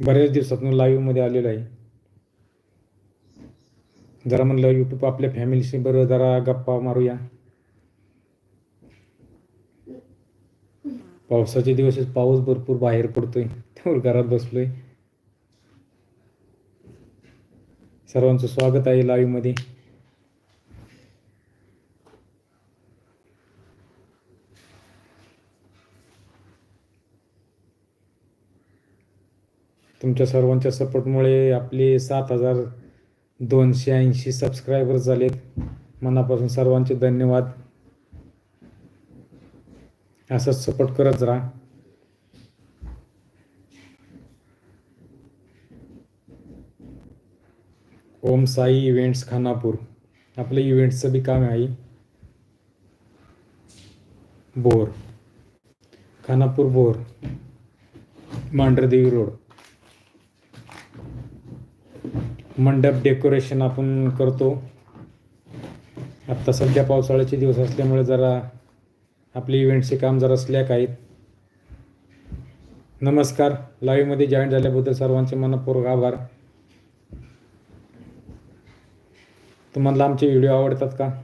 बऱ्याच दिवसातून लाईव्हमध्ये आलेलो आहे. जरा म्हणलं यूट्यूब आपल्या फॅमिलीशी बरं जरा गप्पा मारूया. पावसाचे दिवस पाऊस भरपूर बाहेर पडतोय त्यावर घरात बसलोय. सर्वांचं स्वागत आहे लाईव्हमध्ये तुमच्या सर्वांच्या सपोर्टमुळे आपले सात हजार दोनशे ऐंशी सबस्क्रायबर झालेत. मनापासून सर्वांचे धन्यवाद. असंच सपोर्ट करत राहा. ओम साई इव्हेंट्स खानापूर. आपलं इव्हेंट्सचं बी काम आहे बोर. खानापूर बोर. मांढरदेवी रोड मंडप डेकोरेशन आपण करतो. आत्ता सध्या पावसाळ्याचे दिवस असल्यामुळे जरा आपले इव्हेंटचे काम जरा स्लॅक आहेत. नमस्कार. लाईव्हमध्ये जॉईन झाल्याबद्दल सर्वांचे मनपूर्वक आभार. तुम्हाला आमचे व्हिडिओ आवडतात का?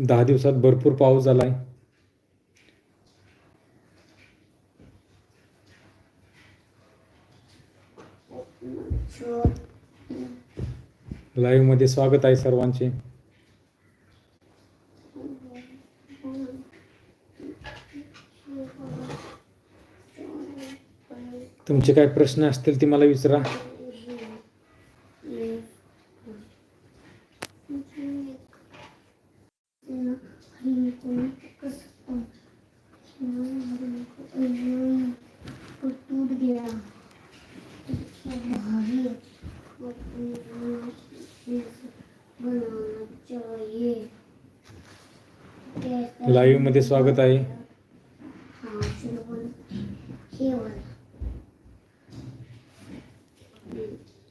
दहा दिवसात भरपूर पाऊस झालाय. लाईव्हमध्ये स्वागत आहे सर्वांचे. तुमचे काय प्रश्न असतील ते मला विचारा टूट गया भारी बनाना चाहिए कैसा लाईव्ह मध्ये स्वागत आहे.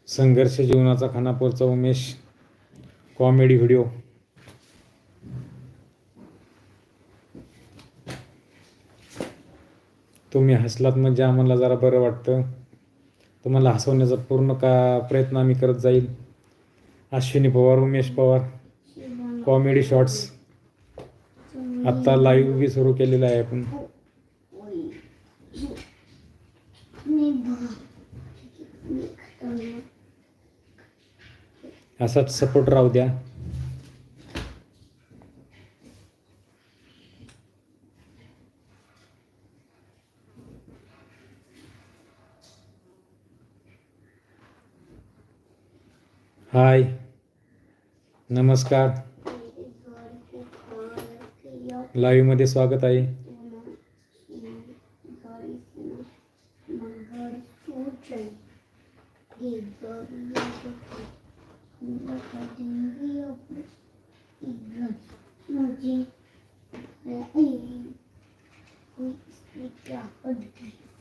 संघर्ष जीवनाचा खानापूरचा उमेश. कॉमेडी व्हिडिओ तुम्ही हसलात म्हणजे आम्हाला जरा बरं वाटतं. तुम्हाला हसवण्याचा पूर्ण का प्रयत्न आम्ही करत जाईल. अश्विनी पवार उमेश पवार. कॉमेडी शॉर्ट्स आत्ता लाईव्ह बी सुरू केलेलं आहे आपण. असाच सपोर्ट राहू द्या. हाय नमस्कार. लाईव्हमध्ये स्वागत आहे.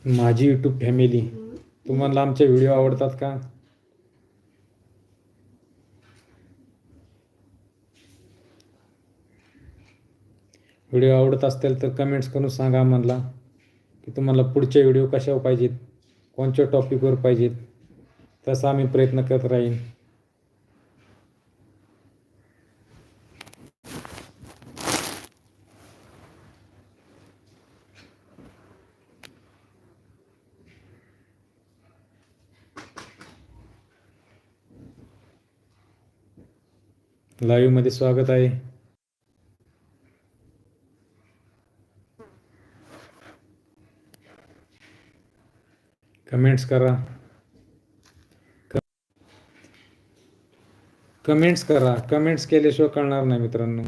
मुझे माझी यूट्यूब फॅमिली तुम्हाला आमचे व्हिडिओ आवडतात का? व्हिडिओ आवडत असतील तर कमेंट्स करून सांगा आम्हाला की तुम्हाला पुढचे व्हिडिओ कशावर पाहिजेत? कोणत्या टॉपिकवर पाहिजेत? तसा आम्ही प्रयत्न करत राहीन. लाईव्हमध्ये स्वागत आहे. कमेंट्स करा. कमेंट्स करा. कमेंट्स केल्याशिवाय कळणार नाही मित्रांनो.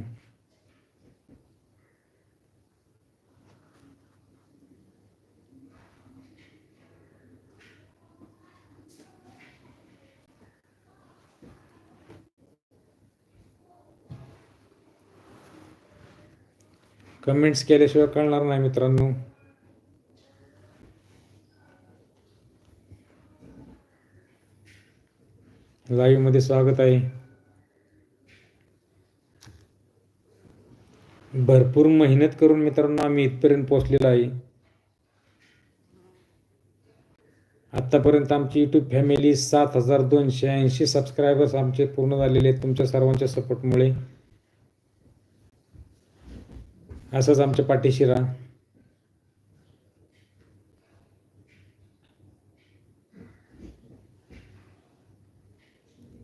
कमेंट्स केल्याशिवाय कळणार नाही मित्रांनो. लाईव्हमध्ये स्वागत आहे. भरपूर मेहनत करून मित्रांनो आम्ही इथपर्यंत पोहोचलेलो आहे. आत्तापर्यंत आमची यूट्यूब फॅमिली सात हजार दोनशे ऐंशी सबस्क्रायबर्स आमचे पूर्ण झालेले आहेत तुमच्या सर्वांच्या सपोर्टमुळे असंच आमच्या पाठीशी राहा.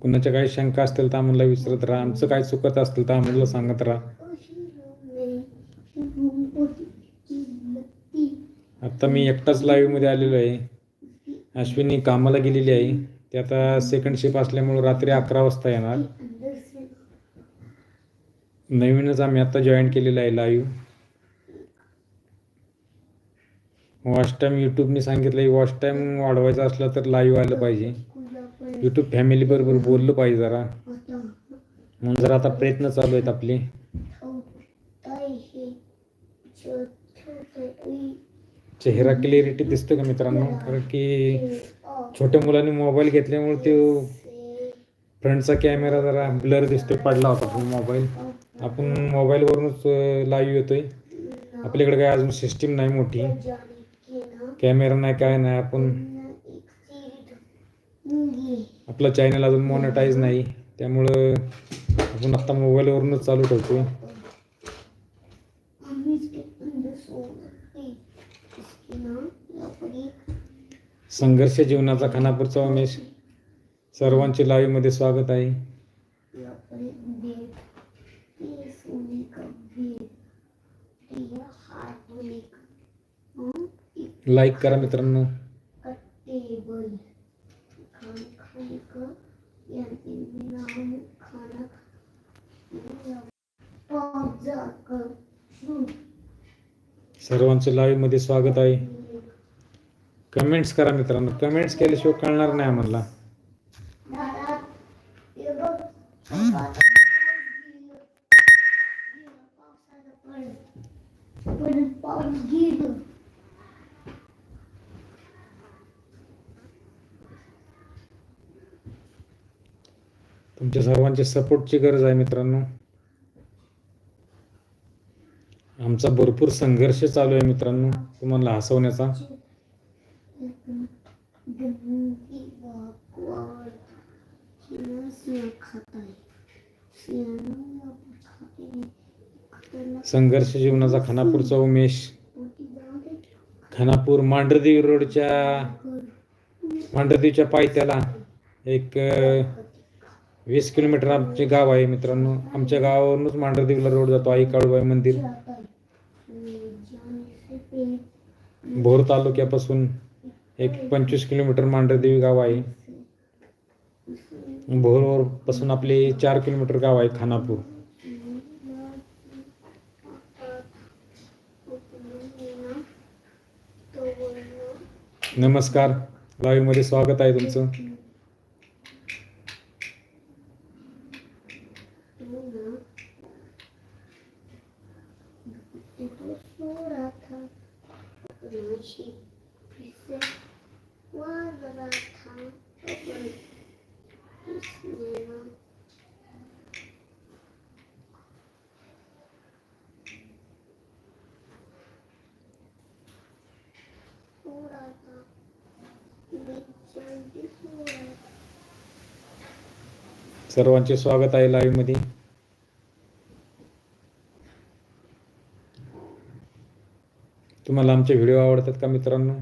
कुणाच्या काही शंका असतील तर आम्हाला विचारत राहा. आमचं काय चुकत असतील तर आम्हाला सांगत राहा. आता मी एकटाच लाईव्हमध्ये आलेलो आहे. अश्विनी कामाला गेलेली आहे. ती आता सेकंड शिप असल्यामुळे रात्री अकरा वाजता येणार. नवीनच आम्ही आता जॉईन केलेलं आहे लाईव्ह वॉच टाईम यूट्यूबने सांगितलं वॉच टाईम वाढवायचा असला तर लाईव्ह आलं पाहिजे. यूट्यूब फॅमिली बरोबर बोललं पाहिजे जरा. म्हणून जरा आता प्रयत्न चालू आहेत आपले. चेहरा क्लिअरिटी दिसतो का मित्रांनो? कारण की छोट्या मुलांनी मोबाईल घेतल्यामुळे ते फ्रंटचा कॅमेरा जरा ब्लर दिसतोय पडला होता पण मोबाईल आपण मोबाईलवरूनच लाईव्ह येतोय. आपल्याकडे काय अजून सिस्टीम नाही मोठी. कॅमेरा नाही काय नाही आपण आपलं चॅनल अजून मॉनिटाईज नाही. त्यामुळं आपण आत्ता मोबाईलवरूनच चालू ठेवतो संघर्ष जीवनाचा खानापूरचा उमेश. सर्वांचे लाईव्हमध्ये स्वागत आहे. लाईक करा मित्रांनो. टेबल सर्वांचं नाम सर्वांचे लाईव्हमध्ये स्वागत आहे. कमेंट्स करा मित्रांनो. कमेंट्स केल्याशिवाय कळणार नाही आम्हाला. पण पाऊस तुमच्या सर्वांच्या सपोर्टची गरज आहे मित्रांनो. आमचा भरपूर संघर्ष चालू आहे मित्रांनो तुम्हाला हसवण्याचा. संघर्ष जीवनाचा खानापूरचा उमेश. खानापूर मांढरदेवी रोडच्या मांढरदेवीच्या पायथ्याला एक वीस किलोमीटर आमचे गाव आहे मित्रांनो. आमच्या गावावरूनच मांढरदेवीला रोड जातो आई काळूबाई मंदिर. भोर तालुक्यापासून एक पंचवीस किलोमीटर मांढरदेवी गाव आहे. भोरवर पासून आपले चार किलोमीटर गाव आहे खानापूर. नमस्कार. लाईव्हमध्ये स्वागत आहे तुमचं. सर्वांचे स्वागत आहे लाईव्हमध्ये. तुम्हाला आमचे व्हिडिओ आवडतात का मित्रांनो?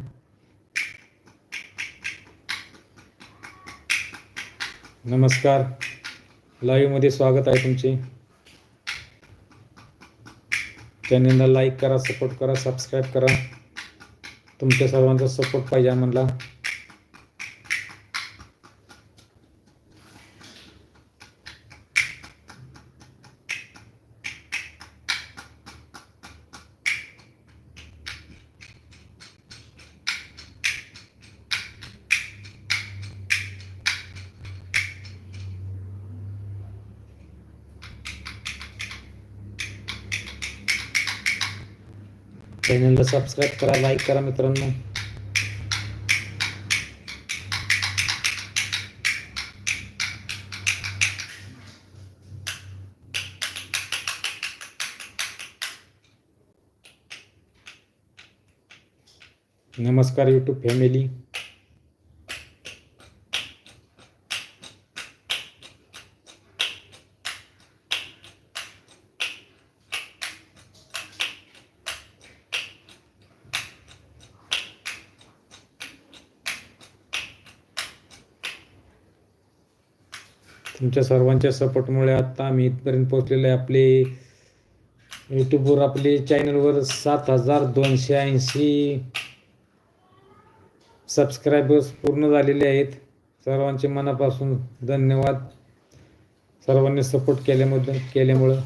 नमस्कार. लाईव्हमध्ये स्वागत आहे तुमचे. चॅनेलला लाईक करा सपोर्ट करा सबस्क्राईब करा. तुमच्या सर्वांचा सपोर्ट पाहिजे म्हणला सबस्क्राईब करा लाईक करा मित्रांनो। नमस्कार यूट्यूब फॅमिली तुमच्या सर्वांच्या सपोर्टमुळे आत्ता आम्ही इथपर्यंत पोहोचलेले आहे. आपले यूट्यूबवर आपले चॅनलवर सात हजार दोनशे ऐंशी सबस्क्रायबर्स पूर्ण झालेले आहेत. सर्वांचे मनापासून धन्यवाद. सर्वांनी सपोर्ट केल्यामुळे केल्यामुळं.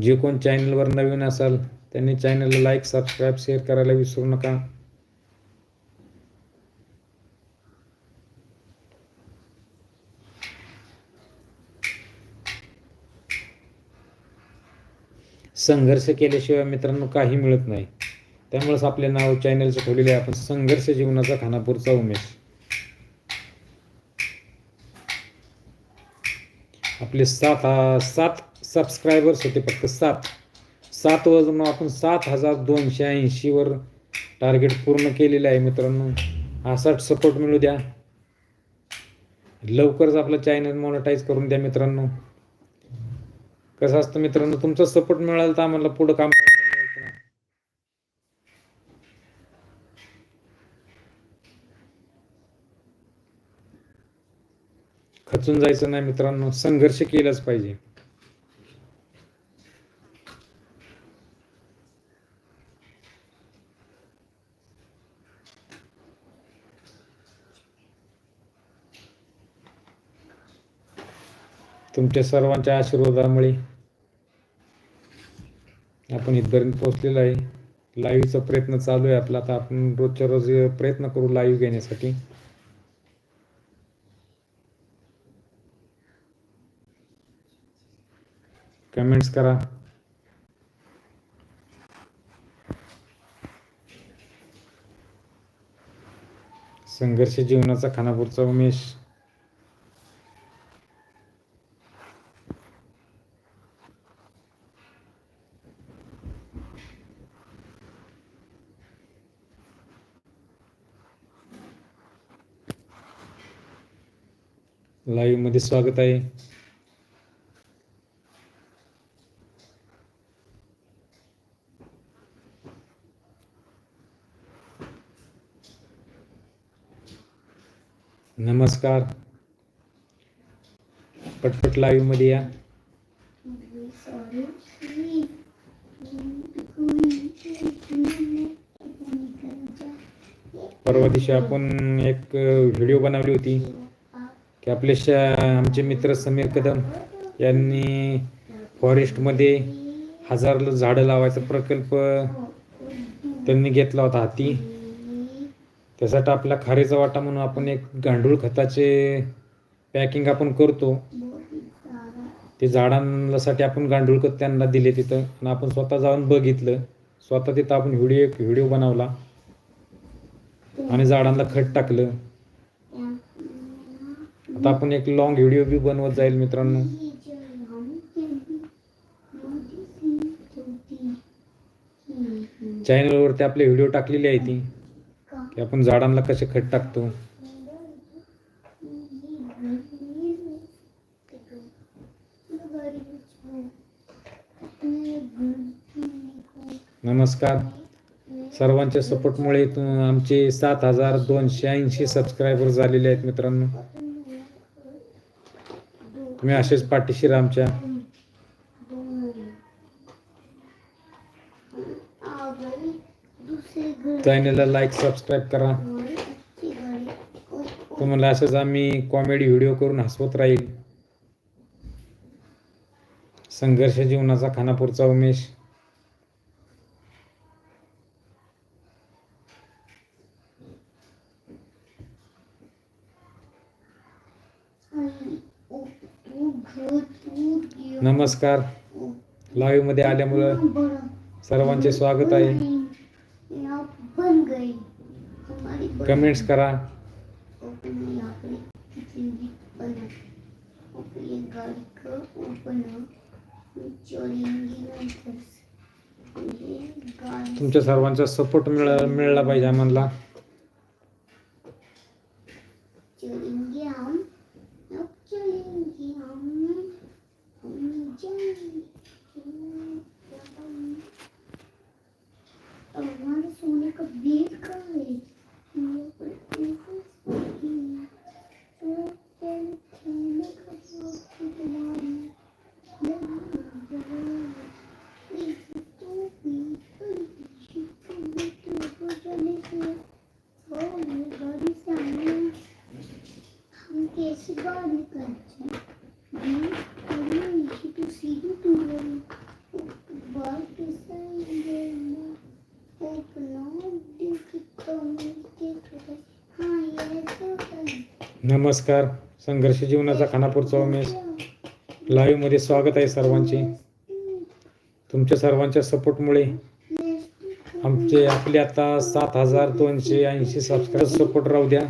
जे कोण चॅनलवर नवीन असाल त्यांनी चॅनलला लाईक सबस्क्राईब शेअर करायला विसरू नका. संघर्ष केल्याशिवाय मित्रांनो काही मिळत नाही. त्यामुळेच आपले नाव चॅनलचं ठेवलेले आहे. आपण संघर्ष जीवनाचा खानापूरचा उमेश. आपले सात हा सात सबस्क्रायबर्स होते फक्त सात. सात वजन आपण सात हजार दोनशे ऐंशीवर टार्गेट पूर्ण केलेलं आहे मित्रांनो. असाच सपोर्ट मिळू द्या. लवकरच आपलं चॅनल मॉनिटाईज करून द्या मित्रांनो. कसं असतं मित्रांनो तुमचा सपोर्ट मिळाला तर आम्हाला पुढं काम करायला खचून जायचं नाही मित्रांनो संघर्ष केलाच पाहिजे. तुमच्या सर्वांच्या आशीर्वादामुळे आपण इथपर्यंत पोहोचलेलो आहे. लाईव्हचा प्रयत्न चालू आहे आपला. आता आपण रोजच्या रोज प्रयत्न करू लाईव्ह घेण्यासाठी. कमेंट्स करा. संघर्ष जीवनाचा खानापूरचा उमेश. लाईव्ह मध्ये स्वागत आहे. नमस्कार. पटपट लाईव्ह मध्ये या. परवा दिवशी आपण एक व्हिडिओ बनवली होती. की आपले शा आमचे मित्र समीर कदम यांनी फॉरेस्टमध्ये हजार झाडं लावायचा प्रकल्प त्यांनी घेतला होता हाती. त्यासाठी आपला खारीचा वाटा म्हणून आपण एक गांडूळ खताचे पॅकिंग आपण करतो. ते झाडांसाठी आपण गांडूळ खत त्यांना दिले तिथं आणि आपण स्वतः जाऊन बघितलं. स्वतः तिथं आपण व्हिडिओ एक व्हिडिओ बनवला आणि झाडांना खत टाकलं. आता आपण एक लॉंग व्हिडिओ बी बनवत जाईल मित्रांनो. चॅनलवरती आपले व्हिडिओ टाकलेले आहे ती. की आपण झाडांना कसे खत टाकतो. नमस्कार. सर्वांच्या सपोर्टमुळे आमचे सात हजार दोनशे ऐंशी सबस्क्रायबर झालेले आहेत मित्रांनो. तुम्ही असेच पाठीशी रामच्या आमच्या. चॅनलला लाईक सबस्क्राईब करा. तुम्हाला असंच आम्ही कॉमेडी व्हिडिओ करून हसवत राहील. संघर्ष जीवनाचा खानापूरचा उमेश. नमस्कार. लाईव्हमध्ये आल्यामुळं सर्वांचे स्वागत आहे. कमेंट्स करा. तुमच्या सर्वांचा सपोर्ट मिळ मिळला पाहिजे आम्हाला. नमस्कार संघर्ष जीवनाचा खानापूरचा उमेश लाईव्हमध्ये स्वागत आहे सर्वांचे तुमच्या सर्वांच्या सपोर्टमुळे आमचे आपले आता सात हजार दोनशे ऐंशी सबस्क्राईब सपोर्ट राहू द्या